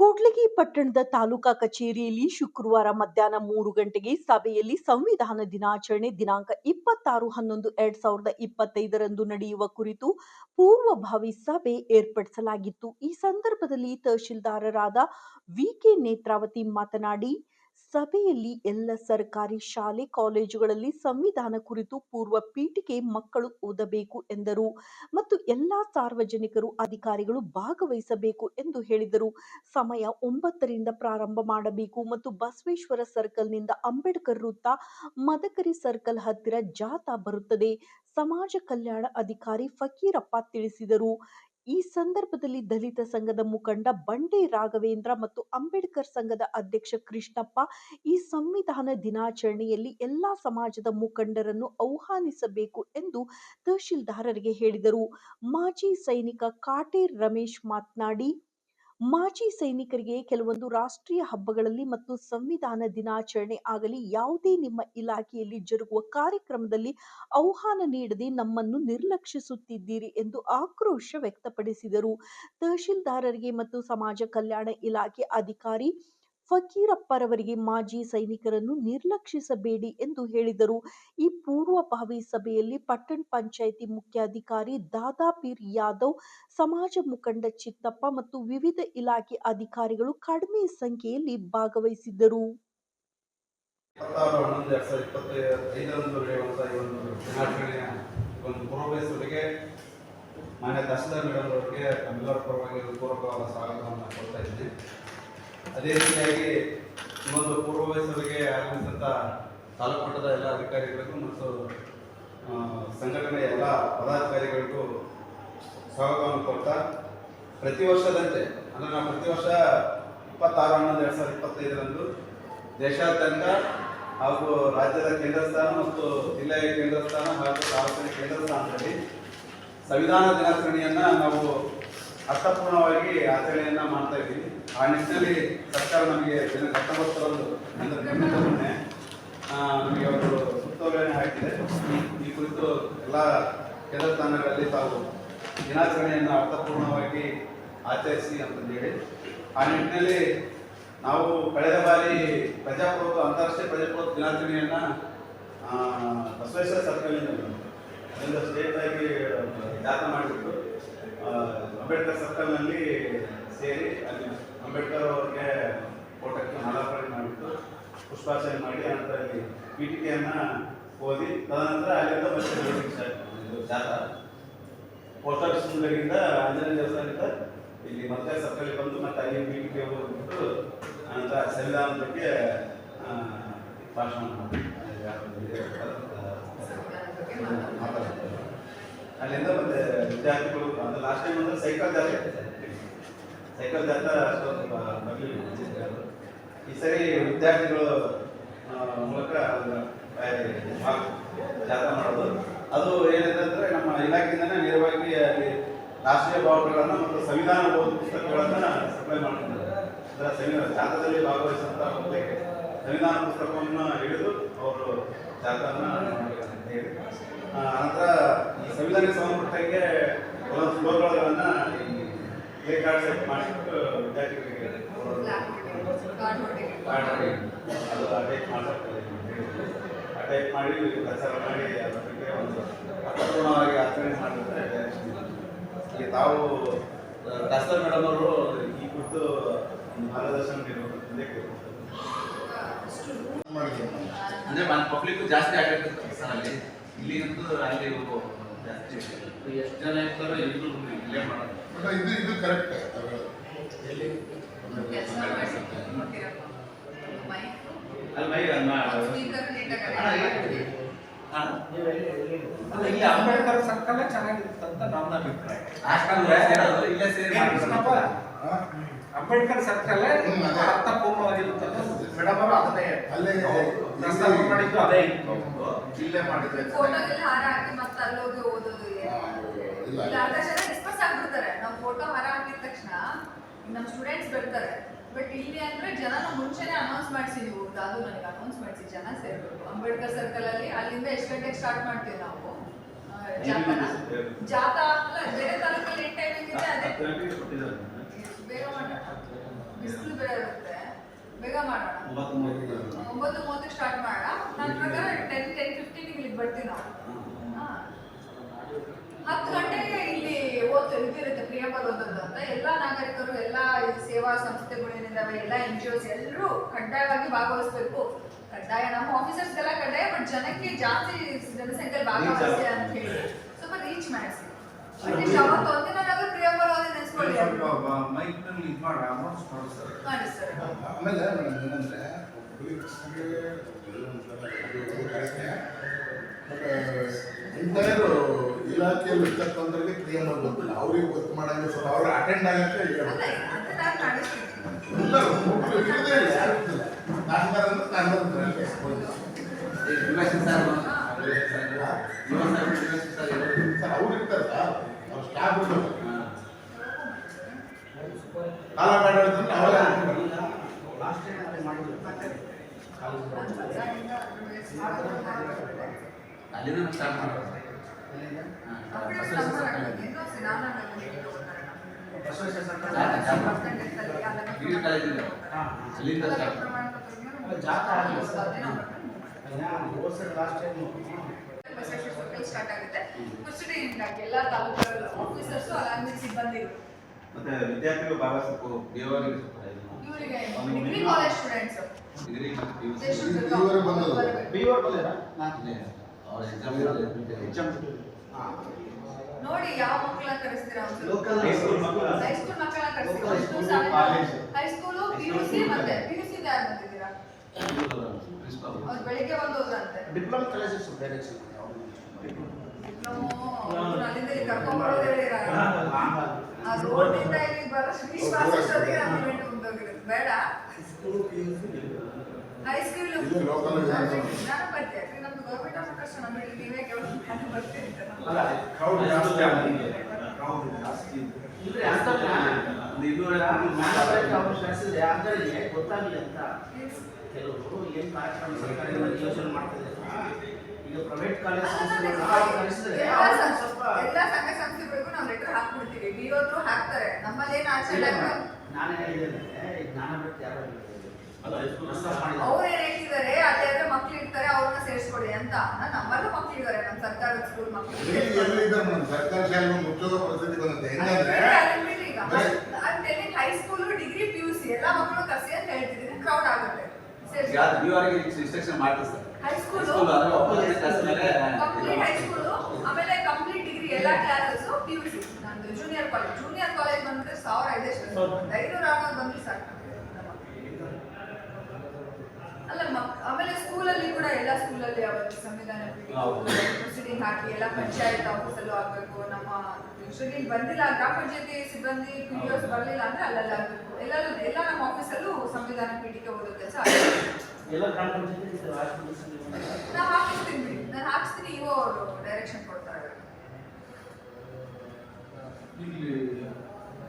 ಕೂಡ್ಲಿಗಿ ಪಟ್ಟಣದ ತಾಲೂಕಾ ಕಚೇರಿಯಲ್ಲಿ ಶುಕ್ರವಾರ ಮಧ್ಯಾಹ್ನ ಮೂರು ಗಂಟೆಗೆ ಸಭೆಯಲ್ಲಿ ಸಂವಿಧಾನ ದಿನಾಚರಣೆ ದಿನಾಂಕ ಇಪ್ಪತ್ತಾರು ಹನ್ನೊಂದು ಎರಡ್ ಸಾವಿರದ ಇಪ್ಪತ್ತೈದರಂದು ನಡೆಯುವ ಕುರಿತು ಪೂರ್ವಭಾವಿ ಸಭೆ ಏರ್ಪಡಿಸಲಾಗಿತ್ತು. ಈ ಸಂದರ್ಭದಲ್ಲಿ ತಹಶೀಲ್ದಾರರಾದ ವಿಕೆ ನೇತ್ರಾವತಿ ಮಾತನಾಡಿ ಸಭೆಯಲ್ಲಿ ಎಲ್ಲ ಸರ್ಕಾರಿ ಶಾಲೆ, ಕಾಲೇಜುಗಳಲ್ಲಿ ಸಂವಿಧಾನ ಕುರಿತು ಪೂರ್ವ ಪೀಠಿಕೆ ಮಕ್ಕಳು ಓದಬೇಕು ಎಂದರು. ಮತ್ತು ಎಲ್ಲ ಸಾರ್ವಜನಿಕರು ಅಧಿಕಾರಿಗಳು ಭಾಗವಹಿಸಬೇಕು ಎಂದು ಹೇಳಿದರು. ಸಮಯ ಒಂಬತ್ತರಿಂದ ಪ್ರಾರಂಭ ಮಾಡಬೇಕು ಮತ್ತು ಬಸವೇಶ್ವರ ಸರ್ಕಲ್ನಿಂದ ಅಂಬೇಡ್ಕರ್ ವೃತ್ತ, ಮದಕರಿ ಸರ್ಕಲ್ ಹತ್ತಿರ ಜಾಥಾ ಬರುತ್ತದೆ. ಸಮಾಜ ಕಲ್ಯಾಣ ಅಧಿಕಾರಿ ಫಕೀರಪ್ಪ ತಿಳಿಸಿದರು. ಈ ಸಂದರ್ಭದಲ್ಲಿ ದಲಿತ ಸಂಘದ ಮುಖಂಡ ಬಂಡೆ ರಾಘವೇಂದ್ರ ಮತ್ತು ಅಂಬೇಡ್ಕರ್ ಸಂಘದ ಅಧ್ಯಕ್ಷ ಕೃಷ್ಣಪ್ಪ ಈ ಸಂವಿಧಾನ ದಿನಾಚರಣೆಯಲ್ಲಿ ಎಲ್ಲಾ ಸಮಾಜದ ಮುಖಂಡರನ್ನು ಆಹ್ವಾನಿಸಬೇಕು ಎಂದು ತಹಶೀಲ್ದಾರರಿಗೆ ಹೇಳಿದರು. ಮಾಜಿ ಸೈನಿಕ ಕಾಟೇರ್ ರಮೇಶ್ ಮಾತನಾಡಿ ಮಾಜಿ ಸೈನಿಕರಿಗೆ ಕೆಲವೊಂದು ರಾಷ್ಟ್ರೀಯ ಹಬ್ಬಗಳಲ್ಲಿ ಮತ್ತು ಸಂವಿಧಾನ ದಿನಾಚರಣೆ ಆಗಲಿ, ಯಾವುದೇ ನಿಮ್ಮ ಇಲಾಖೆಯಲ್ಲಿ ಜರುಗುವ ಕಾರ್ಯಕ್ರಮದಲ್ಲಿ ಆಹ್ವಾನ ನೀಡದೆ ನಮ್ಮನ್ನು ನಿರ್ಲಕ್ಷಿಸುತ್ತಿದ್ದೀರಿ ಎಂದು ಆಕ್ರೋಶ ವ್ಯಕ್ತಪಡಿಸಿದರು. ತಹಶೀಲ್ದಾರರಿಗೆ ಮತ್ತು ಸಮಾಜ ಕಲ್ಯಾಣ ಇಲಾಖೆ ಅಧಿಕಾರಿ ಫಕೀರಪ್ಪರವರಿಗೆ ಮಾಜಿ ಸೈನಿಕರನ್ನು ನಿರ್ಲಕ್ಷಿಸಬೇಡಿ ಎಂದು ಹೇಳಿದರು. ಈ ಪೂರ್ವಭಾವಿ ಸಭೆಯಲ್ಲಿ ಪಟ್ಟಣ ಪಂಚಾಯಿತಿ ಮುಖ್ಯಾಧಿಕಾರಿ ದಾದಾಪೀರ್ ಯಾದವ್, ಸಮಾಜ ಮುಖಂಡ ಚಿತ್ತಪ್ಪ ಮತ್ತು ವಿವಿಧ ಇಲಾಖೆ ಅಧಿಕಾರಿಗಳು ಕಡಿಮೆ ಸಂಖ್ಯೆಯಲ್ಲಿ ಭಾಗವಹಿಸಿದ್ದರು. ಮಾನ್ಯ ತಹಸೀಲ್ದಾರ್ ಮೇಡಮ್ ಅವರಿಗೆ ತಮ್ಮೆಲ್ಲರ ಪರವಾಗಿ ಪೂರ್ವಕವಾದ ಸ್ವಾಗತವನ್ನು ಕೊಡ್ತಾ ಇದ್ದೀನಿ. ಅದೇ ರೀತಿಯಾಗಿ ಇನ್ನೊಂದು ಪೂರ್ವ ಸಭೆಗೆ ಆಗಮಿಸಿದಂಥ ತಾಲೂಕು ಮಟ್ಟದ ಎಲ್ಲ ಅಧಿಕಾರಿಗಳಿಗೂ ಮತ್ತು ಸಂಘಟನೆಯ ಎಲ್ಲ ಪದಾಧಿಕಾರಿಗಳಿಗೂ ಸ್ವಾಗತವನ್ನು ಕೊಡ್ತಾ ಪ್ರತಿ ವರ್ಷದಂತೆ, ಅಂದರೆ ನಾವು ಪ್ರತಿ ವರ್ಷ ಇಪ್ಪತ್ತಾರು ಹನ್ನೊಂದು ಎರಡು ಸಾವಿರದ ಇಪ್ಪತ್ತೈದರಂದು ದೇಶಾದ್ಯಂತ ಹಾಗೂ ರಾಜ್ಯದ ಕೇಂದ್ರ ಸ್ಥಾನ ಮತ್ತು ಜಿಲ್ಲೆಯ ಕೇಂದ್ರ ಸ್ಥಾನ ಹಾಗೂ ತಾಲೂಕಿನ ಕೇಂದ್ರ ಸ್ಥಾನದಲ್ಲಿ ಸಂವಿಧಾನ ದಿನಾಚರಣೆಯನ್ನು ನಾವು ಅರ್ಥಪೂರ್ಣವಾಗಿ ಆಚರಣೆಯನ್ನ ಮಾಡ್ತಾ ಇದ್ದೀವಿ. ಆ ನಿಟ್ಟಿನಲ್ಲಿ ಸರ್ಕಾರ ನಮಗೆ ಜನ ಹತ್ತೊಂಬತ್ತರಂದು ಮೊನ್ನೆ, ನಮಗೆ ಒಂದು ಸುತ್ತೋಲೆಯನ್ನು ಹಾಕಿದೆ. ಈ ಕುರಿತು ಎಲ್ಲ ಕೇಂದ್ರ ಸ್ಥಾನಗಳಲ್ಲಿ ತಾವು ದಿನಾಚರಣೆಯನ್ನು ಅರ್ಥಪೂರ್ಣವಾಗಿ ಆಚರಿಸಿ ಅಂತಂದೇಳಿ. ಆ ನಿಟ್ಟಿನಲ್ಲಿ ನಾವು ಕಳೆದ ಬಾರಿ ಪ್ರಜಾಪ್ರಭುತ್ವ ಅಂತಾರಾಷ್ಟ್ರೀಯ ಪ್ರಜಾಪ್ರಭುತ್ವ ದಿನಾಚರಣೆಯನ್ನು ಬಸವೇಶ್ವರ ಸರ್ಕಲ್ನಿಂದ ಅದರಿಂದ ಸ್ಟೇಟ್ ಆಗಿ ಜಾಥಾ ಮಾಡಿಬಿಟ್ಟು ಅಂಬೇಡ್ಕರ್ ಸರ್ಕಲ್ನಲ್ಲಿ ಸೇರಿ ಅಲ್ಲಿ ಅಂಬೇಡ್ಕರ್ ಅವರಿಗೆ ಫೋಟೋಕ್ಕೆ ಮಾಲಾರ್ಪಣೆ ಮಾಡಿಬಿಟ್ಟು ಪುಷ್ಪಾರ್ಚನೆ ಮಾಡಿ ಅನಂತರ ಅಲ್ಲಿ ಪೀಠಿಕೆಯನ್ನ ಓದಿ ತದನಂತರ ಅಲ್ಲಿಂದ ಮತ್ತೆ ಜಾತ ಪೋಸ್ಟ್ ಆಫೀಸ್ ಮುಂದರಿಂದ ಆಂಜನೇಯ ದೇವಸ್ಥಾನದಿಂದ ಇಲ್ಲಿ ಮತ್ತೆ ಸರ್ಕಲ್ಗೆ ಬಂದು ಮತ್ತೆ ಅಲ್ಲಿ ಪೀಠಿಕೆ ಹೋಗ್ಬಿಟ್ಟು ಅನಂತರ ಸಂವಿಧಾನದ ಬಗ್ಗೆ ಆ, ಭಾಷಣ ಮಾಡಿ ಮಾತಾಡ್ತಾರೆ. ಅಲ್ಲಿಂದ ಮತ್ತೆ ವಿದ್ಯಾರ್ಥಿಗಳು ಅಂದ್ರೆ ಲಾಸ್ಟ್ ಟೈಮ್ ಅಂದ್ರೆ ಸೈಕಲ್ ಜಾತ್ರೆ ಸೈಕಲ್ ಜಾತ್ರೆ ಅಷ್ಟೊಂದು ಬ- ಈ ಸರಿ ವಿದ್ಯಾರ್ಥಿಗಳು ಮೂಲಕ ಜಾತ್ರೆ ಮಾಡೋದು. ಅದು ಏನಿದೆ ನಮ್ಮ ಇಲಾಖೆಯಿಂದನೇ ನೇರವಾಗಿ ಅಲ್ಲಿ ರಾಷ್ಟ್ರೀಯ ಭಾವಗಳನ್ನು ಮತ್ತು ಸಂವಿಧಾನ ಓದು ಪುಸ್ತಕಗಳನ್ನ ಸಪ್ಲೈ ಮಾಡ್ತಿದ್ದಾರೆ. ಅದರ ಸಂವಿಧಾನ ಜಾಥಾದಲ್ಲಿ ಭಾಗವಹಿಸಿದಂಥ ಸಂವಿಧಾನ ಪುಸ್ತಕವನ್ನು ಹಿಡಿದು ಅವರು ಅಂತ ಹೇಳಿ. ಆ, ನಂತರ ಈ ಸಂವಿಧಾನಕ್ಕೆ ಸಂಬಂಧಪಟ್ಟಂಗೆ ಕೆಲವೊಂದು ಸ್ಲೋಗಳನ್ನ ಪ್ಲೇ ಕಾರ್ಡ್ ಸೆಟ್ ಮಾಡಿಬಿಟ್ಟು ವಿದ್ಯಾರ್ಥಿಗಳಿಗೆ ಮಾಡಿ ಅದು ಆ ಟೈಪ್ ಮಾಡ್ತಾರೆ ಆ ಟೈಪ್ ಮಾಡಿ ಪ್ರಚಾರ ಮಾಡಿ ಅದಕ್ಕೆ ಬಗ್ಗೆ ಒಂದು ಅರ್ಥಪೂರ್ಣವಾಗಿ ಆಚರಣೆ ಮಾಡಿದ್ರೆ ಈಗ ತಾವು ಡಾಕ್ಟರ್ ಮೇಡಮ್ ಅವರು ಈ ಕುರಿತು ಒಂದು ಮಾರ್ಗದರ್ಶನ ನೀಡಬೇಕು. ಅಂದ್ರೆ ಪಬ್ಲಿಕ್ ಜಾಸ್ತಿ ಆಗಿರ್ತದೆ ಸರ್ ಅಲ್ಲಿ ಇಲ್ಲಿ ಅಂತೂ ಅಲ್ಲಿ ಜಾಸ್ತಿ ಎಷ್ಟು ಜನ ಇರ್ತಾರೋ ಎಲ್ಲರೂ ಇಲ್ಲೇ ಮಾಡೋದು. ಬಟ್ ಇದು ಇದು ಕರೆಕ್ಟ್ ಅಲ್ಲಿ ಇಲ್ಲಿ ಅಂಬೇಡ್ಕರ್ ಸರ್ಕಲ್ ಚೆನ್ನಾಗಿರುತ್ತಂತ ಅಂತ ನನ್ನ ಅಭಿಪ್ರಾಯ. ಸೇರೋದು ಇಲ್ಲೇ ಸೇರಿ ಅಂಬೇಡ್ಕರ್ ಸರ್ಕಲ್ ಹ್ಮ್, ಅದೇ. ಅರ್ಥಪೂರ್ಣವಾಗಿರುತ್ತೆ ಮೇಡಮ್ ಅವರು ಅದನ್ನೇ ಅಲ್ಲೇ ಪ್ರಸ್ತಾಪ ಮಾಡಿದ್ದು ಅದೇ ಇತ್ತು. ಇಲ್ಲೇ ಮಾಡಿದ್ರೆ ಫೋಟೋಗೆಲ್ಲ ಹಾರ ಹಾಕಿ ಮತ್ತೆ ಅಲ್ಲೋಗಿ ಓದೋದು? ಇಲ್ಲ ಇಲ್ಲಿ. ಅರ್ಧ ಜನ ಡಿಸ್ಪರ್ಸ್ ಆಗ್ಬಿಡ್ತಾರೆ. ನಾವು ಫೋಟೋ ಹಾರ ಹಾಕಿದ ತಕ್ಷಣ ನಮ್ಮ ಸ್ಟೂಡೆಂಟ್ಸ್ ಬರ್ತಾರೆ. ಬಟ್ ಇಲ್ಲಿ ಅಂದ್ರೆ ಜನನ ಮುಂಚೆನೆ ಅನೌನ್ಸ್ ಮಾಡಿಸಿ ನೀವು. ಅದು ನನಗೆ ಅನೌನ್ಸ್ ಮಾಡಿಸಿ ಜನ ಸೇರ್ಬೇಕು. ಅಂಬೇಡ್ಕರ್ ಸರ್ಕಲ್ ಅಲ್ಲಿ ಅಲ್ಲಿಂದ ಎಷ್ಟು ಗಂಟೆಗೆ ಸ್ಟಾರ್ಟ್ ಮಾಡ್ತೀವಿ ನಾವು? ಜಾತಾ ಜಾಥಾನ ಅಲ್ಲ ಬೇರೆ ಇರುತ್ತೆ ಬೇಗ ಮಾಡೋಣ ಒಂಬತ್ತು ಮೂವತ್ತು ಮೂವತ್ತಕ್ಕೆ ಸ್ಟಾರ್ಟ್ ಮಾಡೋಣ ನನ್ನ ಪ್ರಕಾರ ಟೆನ್ ಟೆನ್ ಫಿಫ್ಟೀನಿಗೆ ಇಲ್ಲಿಗೆ ಬರ್ತೀವಿ ನಾವು ಹಾ. ಹತ್ತು ಗಂಟೆಗೆ ಇಲ್ಲಿ ಓದ್ ಇದಿರುತ್ತೆ ಪ್ರಿಯಂಬರ್ ಓದೋದು ಅಂತ. ಎಲ್ಲ ನಾಗರಿಕರು ಎಲ್ಲ ಸೇವಾ ಸಂಸ್ಥೆಗಳು ಏನಿದಾವೆ ಎಲ್ಲ ಎನ್ ಜಿ ಒಸ್ ಎಲ್ಲರೂ ಕಡ್ಡಾಯವಾಗಿ ಭಾಗವಹಿಸ್ಬೇಕು. ಕಡ್ಡಾಯ ನಮ್ಮ ಆಫೀಸರ್ಸ್ಗೆಲ್ಲ ಕಡ್ಡಾಯ ಬಟ್ ಜನಕ್ಕೆ ಜಾಸ್ತಿ ಜನಸಂಖ್ಯೆ ಭಾಗವಹಿಸಿ ಅಂತ ಹೇಳಿ. ಸ್ವಲ್ಪ ರೀಚ್ ಮಾಡಿಸಿ. ಅಟ್ಲೀಸ್ಟ್ ಅವತ್ತು ಒಂದಿನಾದ್ರೂ ಪ್ರಿಯಂಬರ್ ಓದಿ ನೆನೆಸ್ಕೊಳ್ಳಿ ಮೈಕ್ನಲ್ಲಿ ಇದು ಮಾಡಿ ಅಮೌಂಟ್ ಮಾಡಿ ಸರ್ ಮಾಡಿ ಸರ್ ಆಮೇಲೆ ಮೇಡಮ್ ಏನಂದ್ರೆ ಎಂಟೈರ್ ಇಲಾಖೆಯಲ್ಲಿ ಇರ್ತಕ್ಕಂಥವ್ರಿಗೆ ಕ್ರಿಯೆ ಗೊತ್ತಿಲ್ಲ ಅವ್ರಿಗೆ ಗೊತ್ತು ಮಾಡಂಗೆ ಸ್ವಲ್ಪ ಅವ್ರು ಅಟೆಂಡ್ ಆಗಕ್ಕೆ ಎಲ್ಲರೂ ಇರೋದೇ ಇಲ್ಲ ಯಾರು ಅಂದ್ರೆ ಅವ್ರು? ಇರ್ತಾರೆ ಸರ್ ಅವ್ರ ಸ್ಟಾಫ್ ಇರ್ತಾರೆ ಹಾ. ಕಾಲ ಬೇಡ ಅಂತಂದ್ರೆ ಅವರೇ ಲಾಸ್ಟ್ ಟೈಮ್ ಅದೇ ಮಾಡಿದ್ರು ಅಲ್ಲಿಂದ ಸ್ಟಾರ್ಟ್ ಮಾಡೋದು ಅಲ್ಲಿಂದ ಸ್ಟಾರ್ಟ್ ಆಗುತ್ತೆ. ಎಲ್ಲ ಮತ್ತೆ ವಿದ್ಯಾರ್ಥಿಗಳು ಬಹಳ ಸ್ವಲ್ಪ ದೇವರಿಗೆ ಸ್ಟೂಡೆಂಟ್ಸ್ ನೋಡಿ ಯಾವ ಕರೆಸ್ತೀರಾ ಹೈಸ್ಕೂಲ್ ಮಕ್ಕಳು. ಕರೆಸ್ತೀರಾ? ಹೈಸ್ಕೂಲ್ ಮತ್ತೆ ಯಾರು ಬಂದಿದ್ದೀರಾ? ಅವ್ರು ಬೆಳಿಗ್ಗೆ ಬಂದು ಹೋದ್ರಂತೆ ಡಿಪ್ಲೊಮಾ ಕಾಲೇಜಸ್ ಡೈರೆಕ್ಷನ್ ಅಲ್ಲಿಂದ ಇಲ್ಲಿ ಕರ್ಕೊಂಡ್ ಬರೋದು ಹೇಳಿರ ಆ ಇಲ್ಲಿ ಬರೋ ವಿಶ್ವಾಸ ಬೇಡ. ಹೈಸ್ಕೂಲ್. ನಾನು ಬರ್ತೀನಿ ನಮ್ದು ಗೌರ್ಮೆಂಟ್ ಆಫ್ ಕಷ್ಟ ನಮ್ಮ ಇಲ್ಲಿ ನೀವೇ ಕೇಳೋದು ನಾನು ಬರ್ತೀನಿ ಅಂತ. ನಾನು. ಅಲ್ಲ ಕ್ರೌಡ್ ಜಾಸ್ತಿ ಆಗಿದೆ. ಕ್ರೌಡ್ ಜಾಸ್ತಿ ಇಲ್ರಿ ಅಂತ ಒಂದು ಇನ್ನೂರ ಅವ್ರು ಕಳಿಸಿದ್ರೆ ಅಂತರಿಗೆ ಗೊತ್ತಾಗಲಿ ಅಂತ. ಕೆಲವರು ಏನ್ ಕಾರ್ಯಕ್ರಮ ಸರ್ಕಾರದಿಂದ ಯೋಜನೆ ಮಾಡ್ತಿದೆ ಈಗ ಪ್ರೈವೇಟ್ ಕಾಲೇಜ್ ಎಲ್ಲ ಸಂಘ- ಸಂಸ್ಥೆಗಳಿಗೂ ನಾವು ಲೆಟರ್ ಹಾಕ್ಬಿಡ್ತೀವಿ. ಬಿರೋದ್ರು ಹಾಕ್ತಾರೆ. ನಮ್ಮಲ್ಲಿ ಏನು ಆಚರಣೆ ನಾನು ಹೇಳಿದ್ದೇನೆ. ಜ್ಞಾನ ಬಿಟ್ಟು ಯಾರು ಎಷ್ಟು ಮಾಡಿದ್ದಾರೆ ಅವ್ರು ಏನ್ ಹೇಳ್ತಿದ್ದಾರೆ ಅದೇ ಆದ್ರೆ ಮಕ್ಳು ಇರ್ತಾರೆ ಅವ್ರನ್ನ ಸೇರಿಸ್ಕೊಡಿ ಅಂತ ನಾನ್ ನಮ್ಮಲ್ಲೂ ಮಕ್ಳು ಇದ್ದಾರೆ ನಮ್ಮ ಸರ್ಕಾರದ ಸ್ಕೂಲ್ ಮಕ್ಳು ಇಲ್ಲಿ ಎಲ್ಲಿದ್ದಾರೆ ಮೇಡಮ್ ಸರ್ಕಾರಿ ಶಾಲೆ ಮುಚ್ಚೋ ಪರಿಸ್ಥಿತಿ ಬಂದಿದೆ ಹೆಂಗಂದ್ರೆ high school degree P U C ಎಲ್ಲ ಮಕ್ಕಳು ಕಸಿ ಅಂತ ಹೇಳ್ತಿದ್ದೀನಿ ಕ್ರೌಡ್ ಆಗುತ್ತೆ ಸೇರ್ಸಿ. ಯಾರು ನೀವರಿಗೆ ಇನ್ಸ್ಟ್ರಕ್ಷನ್ ಮಾಡ್ತೀವಿ ಸರ್ ಹೈ ಸ್ಕೂಲ್ ಅಂದ್ರೆ ಒಪ್ಪಂದ ಕ್ಲಾಸ್ ಮೇಲೆ ಕಂಪ್ಲೀಟ್ ಹೈಸ್ಕೂಲ್ ಆಮೇಲೆ ಕಂಪ್ಲೀಟ್ ಡಿಗ್ರಿ ಎಲ್ಲ ಕ್ಲಾಸಸ್ ಪಿಯುಸಿ ನಂದು ಜೂನಿಯರ್ ಕಾಲೇಜ್ ಜೂನಿಯರ್ ಕಾಲೇಜ್ ಬಂದ್ರೆ ಸಾವಿರ ಐದಷ್ಟು ಐನೂರು ಆಗೋದು ಬಂದ್ರೆ ಸಾಕು. ಅಲ್ಲ ಆಮೇಲೆ ಸ್ಕೂಲಲ್ಲಿ ಕೂಡ ಎಲ್ಲ ಸ್ಕೂಲಲ್ಲಿ ಅವತ್ತು ಸಂವಿಧಾನ. ಪ್ರೊಸೀಡಿಂಗ್ ಹಾಕಿ ಎಲ್ಲ ಪಂಚಾಯತ್ ಆಫೀಸಲ್ಲೂ ಆಗಬೇಕು. ನಮ್ಮ ಯೂಶಲಿ ಬಂದಿಲ್ಲ ಗ್ರಾಮ ಪಂಚಾಯತಿ ಸಿಬ್ಬಂದಿ ಪಿ ಡಿ ಬರಲಿಲ್ಲ ಅಂದ್ರೆ ಅಲ್ಲಲ್ಲ ಆಗಬೇಕು. ಎಲ್ಲ ಎಲ್ಲ ನಮ್ಮ ಆಫೀಸಲ್ಲೂ ಸಂವಿಧಾನ ಪೀಠಿಕೆ ಓದೋ ಕೆಲಸ ಎಲ್ಲ ಗ್ರಾಮ ಪಂಚಾಯತಿ ಸರ್ ನಾನು ಹಾಕಿಸ್ತೀನಿ. ನಾನು ಹಾಕಿಸ್ತೀನಿ ಇವು ಅವರು ಡೈರೆಕ್ಷನ್ ಕೊಡ್ತಾರೆ. ಇಲ್ಲಿ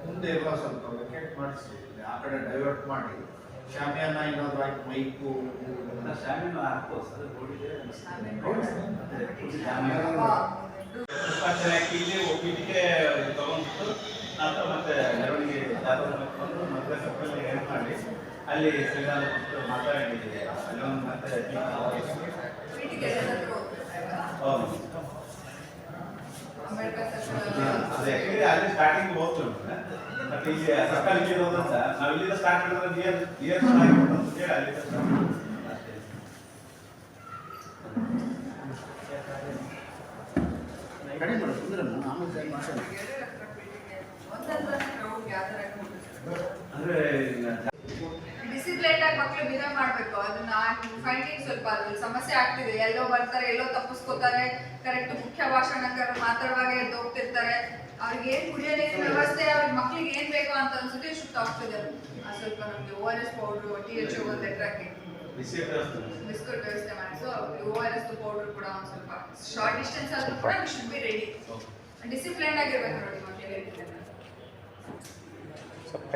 ಮುಂದೆ ಎಲ್ಲ ಸ್ವಲ್ಪ ವೆಕೆಟ್ ಮಾಡಿಸಿ. ಆ ಕಡೆ ಡೈವರ್ಟ್ ಮಾಡಿ. ಶಾಮಿಯಾನ ಏನಾದ್ರು ಆಯ್ತು? ಮೈಕು ಶಾಮಿನ ಹಾಕ್ಬೋದು. ಸರ್ ರೋಡಿಗೆ ಶಾಮಿಯಾನ ಇಲ್ಲಿ ಒಪ್ಪಿಗೆ ತಗೊಂಡ್ಬಿಟ್ಟು ನಂತರ ಮತ್ತೆ ಮೆರವಣಿಗೆ ಜಾತ್ರೆ ಮಾಡ್ಕೊಂಡು ಮತ್ತೆ ಸಕ್ಕಲ್ಲಿ ಹೆಲ್ಪ್ ಮಾಡಿ. ಅಲ್ಲಿ ಶ್ರೀಗಾಲ ಕೊಟ್ಟು ಮಾತಾಡಿದ್ದೀವಿ. ಅಲ್ಲಿ ಮತ್ತೆ? ಹೌದು. ಅದೇ. ಅಲ್ಲಿ ಸ್ಟಾರ್ಟಿಂಗ್ ಹೋಗ್ತೀವಿ ಮತ್ತೆ ಇಲ್ಲಿ ಸರ್ಕಾರ ಇಲ್ಲಿ ಹೋದಂತ ನಾವು ಇಲ್ಲಿಂದ ಸ್ಟಾರ್ಟ್ ಮಾಡಿದ್ರೆ ನಿಯರ್ ಆಗಿಬಿಟ್ಟು ಅಂತ ಹೇಳಿ ಅಲ್ಲಿಂದ start ಮಾಡೋದು. ಅಷ್ಟೇ ಕಡಿಮೆ ಮಾಡಿ ತೊಂದರೆ ಇಲ್ಲ, ಆಮೇಲೆ ಸರಿ ಮಾಡ್ಸೋಣ ಒಂದೊಂದು ಕ್ರೌಡ್ ಗ್ಯಾದರ್ ಆಗಿ ಹೋಗುತ್ತೆ. ಅಂದ್ರೆ ಈಗ ಮಕ್ಳು ಬಿಹೇವ್ ಮಾಡ್ಬೇಕು. ಅದನ್ನ ಫೈಂಡಿಂಗ್ ಸ್ವಲ್ಪ ಅದ್ರಲ್ಲಿ ಸಮಸ್ಯೆ ಆಗ್ತಿದೆ. ಎಲ್ಲೋ ಬರ್ತಾರೆ ಎಲ್ಲೋ ತಪ್ಪಿಸ್ಕೋತಾರೆ. ಕರೆಕ್ಟ್ ಮುಖ್ಯ ಭಾಷಣಕಾರ ಮಾತಾಡುವಾಗ ಎದ್ದು ಹೋಗ್ತಿರ್ತಾರೆ. ಅವ್ರಿಗೆ ಏನ್ ಕುಡಿಯೋ ನೀರಿನ ವ್ಯವಸ್ಥೆ ಅವ್ರಿಗೆ ಮಕ್ಳಿಗೆ ಏನ್ ಬೇಕು ಅಂತ ಅನ್ಸುತ್ತೆ ಶುದ್ಧ ಆಗ್ತದೆ ಸ್ವಲ್ಪ ನಮ್ಗೆ O R S powder T H ಒಂದು ಲೆಟರ್ ಹಾಕಿ ಬಿಸಿ ವ್ಯವಸ್ಥೆ ಮಾಡಿ. So O R S powder ಕೂಡ ಒಂದು ಸ್ವಲ್ಪ ಶಾರ್ಟ್ ಡಿಸ್ಟೆನ್ಸ್ ಆದ್ರೂ ಕೂಡ we should be ready discipline ಆಗಿರ್ಬೇಕು ನೋಡಿ ಮಕ್ಕಳಿಗೆ ಸ್ವಲ್ಪ